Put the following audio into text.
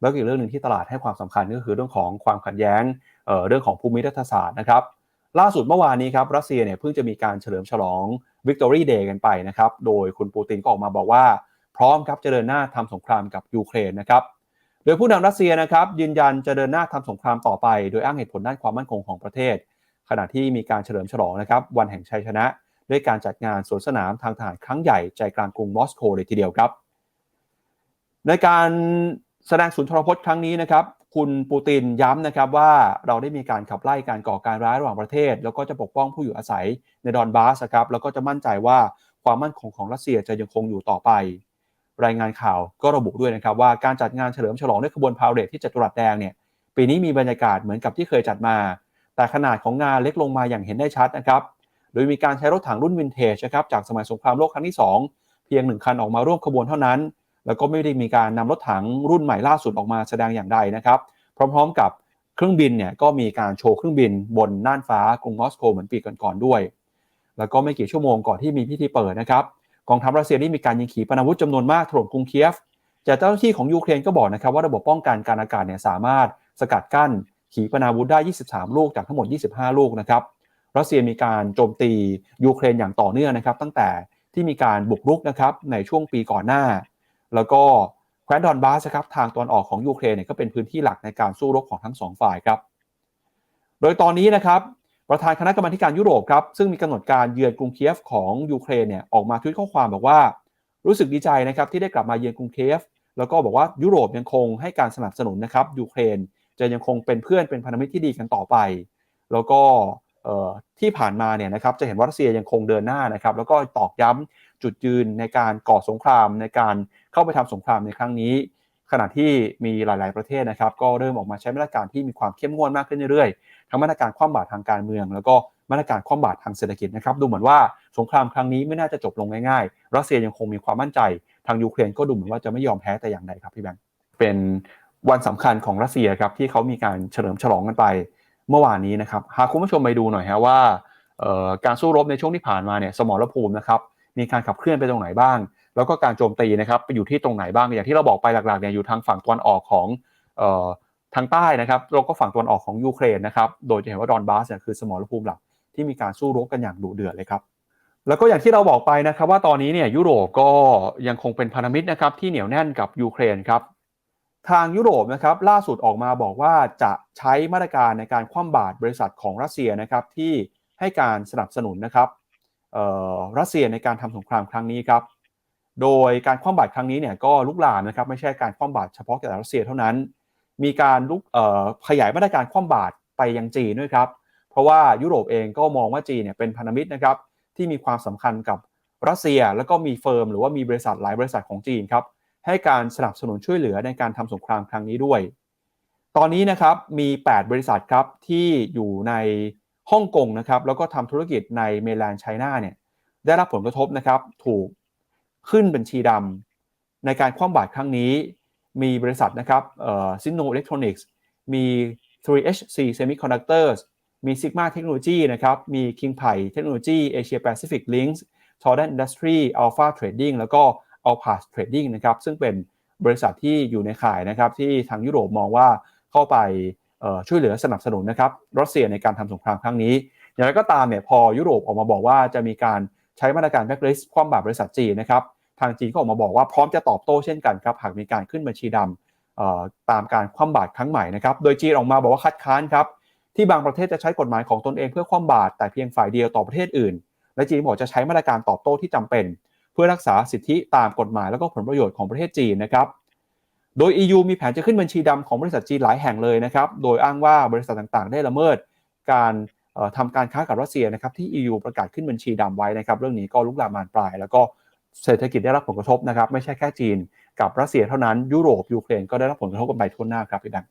แล้วอีกเรื่องหนึ่งที่ตลาดให้ความสำคัญก็คือเรื่องของความขัดแย้งเเรื่องของภูมิรัฐศาสตร์นะครับ ล่าสุดเมื่อวานนี้ครับรัสเซียเนี่ยเพิ่งจะมีการเฉลิมฉลองวิกตอรี่เดย์กันไปนะครับ โดยคุณปูตินก็ออกมาบอกว่า พร้อมครับจะเดินหน้าทำสงครามกับยูเครนนะครับโดยผู้นำรัสเซียนะครับยืนยันจะเดินหน้าทำสงครามต่อไป โดยอ้างเหตุผลด้านความมั่นคงของประเทศ ขณะที่มีการเฉลิมฉลองนะครับวันแห่งชัยชนะ ด้วยการจัดงานสวนสนามทางทหารครั้งใหญ่ใจกลางกรุงมอสโกเลยทีเดียวครับ ในการ แสดงสุนทรพจน์ครั้งนี้นะครับ คุณปูตินย้ำนะครับว่าเราได้มีการขับไล่การก่อการร้ายระหว่างประเทศ แล้วก็จะปกป้องผู้อยู่อาศัยในดอนบาสครับแล้วก็จะมั่นใจว่าความมั่นคงของรัสเซียจะยังคงอยู่ต่อไป รายงานข่าวก็ระบุด้วยนะครับว่าการจัดงานเฉลิมฉลองด้วยขบวนพาเหรดที่จัตุรัสแดงเนี่ยปีนี้มีบรรยากาศเหมือนกับที่เคยจัดมา แต่ขนาดของงานเล็กลงมาอย่างเห็นได้ชัดนะครับโดยมีการใช้รถถังรุ่นวินเทจนะครับจากสมัยสงครามโลกครั้งที่ 2 เพียงหนึ่งคันออกมาร่วมขบวนเท่านั้น แล้วก็ไม่ได้มีการนำรถถังรุ่นใหม่ล่าสุดออกมาแสดงอย่างใดนะครับ พร้อมๆกับเครื่องบินเนี่ยก็มีการโชว์เครื่องบินบนน่านฟ้ากรุงมอสโกเหมือนปีก่อนๆด้วย แล้วก็ไม่กี่ชั่วโมงก่อนที่มีพิธีเปิดนะครับกองทัพรัสเซียได้มีการยิงขีปนาวุธจำนวนมากถล่มกรุงเคียฟแต่เจ้าหน้าที่ของยูเครนก็บอกนะครับว่าระบบป้องกันการอากาศเนี่ยสามารถสกัดกั้นขีปนาวุธได้ 23 ลูกจากทั้งหมด 25 ลูกนะครับรัสเซียมีการโจมตียูเครนอย่างต่อเนื่องนะครับ ตั้งแต่ที่มีการบุกรุกนะครับในช่วงปีก่อนหน้า แล้วก็แคว้นดอนบาสครับทางตอนออกของยูเครนเนี่ยก็เป็นพื้นที่หลักในการสู้รบของทั้งสองฝ่ายครับ โดยตอนนี้นะครับประธานคณะกรรมการยุโรปครับซึ่งมีกำหนดการเยือนกรุงเคียฟของยูเครนเนี่ยออกมาทวิตข้อความบอกว่า รู้สึกดีใจนะครับที่ได้กลับมาเยือนกรุงเคียฟแล้วก็บอกว่ายุโรปยังคงให้การสนับสนุนนะครับยูเครนจะยังคงเป็นเพื่อนเป็นพันธมิตรที่ดีกันต่อไป แล้วก็ ที่ผ่านมาเนี่ยนะครับจะเห็นว่ารัสเซียยังคงเดินหน้านะครับแล้วก็ตอกย้ำจุดยืนในการก่อสงครามในการเข้าไปทำสงครามในครั้งนี้ ขณะที่มีหลาย ๆ ประเทศนะครับ ก็เริ่มออกมาใช้มาตรการที่มีความเข้มงวดมากขึ้นเรื่อยๆ ทั้งมาตรการคว่ำบาตรทางการเมือง แล้วก็มาตรการคว่ำบาตรทางเศรษฐกิจนะครับดูเหมือนว่าสงครามครั้งนี้ไม่น่าจะจบลงง่ายๆ รัสเซียยังคงมีความมั่นใจทางยูเครนก็ดูเหมือนว่าจะไม่ยอมแพ้แต่อย่างใดครับพี่แบงค์เป็นวันสำคัญของรัสเซียครับที่เขามีการเฉลิมฉลองกันไป เมื่อวานนี้นะครับหากคุณผู้ชมไปดูหน่อยฮะว่าการสู้รบในช่วงที่ผ่านมาเนี่ยสมรภูมินะครับมีการขับเคลื่อนไปตรงไหนบ้าง แล้วก็การโจมตีนะครับไปอยู่ที่ตรงไหนบ้างอย่างที่เราบอกไปหลักๆเนี่ยอยู่ทางฝั่งตะวันออกของทางใต้นะครับแล้วก็ฝั่งตะวันออกของยูเครนนะครับโดยจะเห็นว่าดอนบาสเนี่ยคือสมรภูมิหลักที่มีการสู้รบกันอย่างดุเดือดเลยครับแล้วก็อย่างที่เราบอกไปนะครับว่าตอนนี้เนี่ยยุโรปก็ยังคงเป็นพันธมิตรนะครับที่เหนียวแน่นกับยูเครนครับ ทางยุโรปนะครับล่าสุดออกมาบอกว่าจะใช้มาตรการในการคว่ำบาตรบริษัทของรัสเซียนะครับที่ให้การสนับสนุนนะครับรัสเซียในการทำสงครามครั้งนี้ครับโดยการคว่ำบาตรครั้งนี้เนี่ยก็ลุกลามนะครับไม่ใช่การคว่ำบาตรเฉพาะแก่รัสเซียเท่านั้น มีการลุกขยายมาตรการคว่ำบาตรไปยังจีนด้วยครับเพราะว่ายุโรปเองก็มองว่าจีนเนี่ยเป็นพันธมิตรนะครับที่มีความสำคัญกับรัสเซีย แล้วก็มีเฟิร์มหรือว่ามีบริษัทหลายบริษัทของจีนครับ ให้การสนับสนุนช่วยเหลือในการทำสงครามครั้งนี้ด้วย ตอนนี้นะครับมี 8 บริษัทครับที่อยู่ในฮ่องกงนะครับแล้วก็ทำธุรกิจในเมลานไชน่าเนี่ยได้รับผลกระทบนะครับถูกขึ้นบัญชีดำในการคว่ำบาตรครั้งนี้ มีบริษัทนะครับซินโนอิเล็กทรอนิกส์มี 3HC Semiconductors มี Sigma Technology นะครับ มี King Pai Technology Asia Pacific Links Jordan Industry Alpha Trading แล้วก็ Alpha Trading นะครับซึ่งเป็นบริษัทที่อยู่ในข่ายนะครับที่ทางยุโรปมองว่าเข้าไปช่วยเหลือสนับสนุนนะครับรัสเซียในการทำสงครามครั้งนี้ อย่างไรก็ตามเนี่ยพอยุโรปออกมาบอกว่าจะมีการใช้มาตรการแบ็กลิสต์คว่ำบาตรบริษัทจีนนะครับทางจีนก็ออกมาบอกว่าพร้อมจะตอบโต้เช่นกันครับหากมีการขึ้นบัญชีดำตามการคว่ำบาตรครั้งใหม่นะครับโดยจีนออกมาบอกว่าคัดค้านครับที่บางประเทศจะใช้กฎหมายของตนเองเพื่อคว่ำบาตรแต่เพียงฝ่ายเดียวต่อประเทศอื่น และจีนบอกจะใช้มาตรการตอบโต้ที่จำเป็น พื่อรักษาสิทธิตามกฎหมายและก็ผลประโยชน์ของประเทศจีนนะครับ โดย EU มีแผนจะขึ้นบัญชีดำของบริษัทจีนหลายแห่งเลยนะครับ โดยอ้างว่าบริษัทต่างๆ ได้ละเมิดการทำการค้ากับรัสเซียนะครับที่ EU ประกาศขึ้นบัญชีดำไว้นะครับ เรื่องนี้ก็ลุกลามบานปลาย แล้วก็เศรษฐกิจได้รับผลกระทบนะครับ ไม่ใช่แค่จีน กับรัสเซียเท่านั้นยุโรปยูเครนก็ได้รับผลกระทบกันไปทั่วหน้าครับพี่แบงค์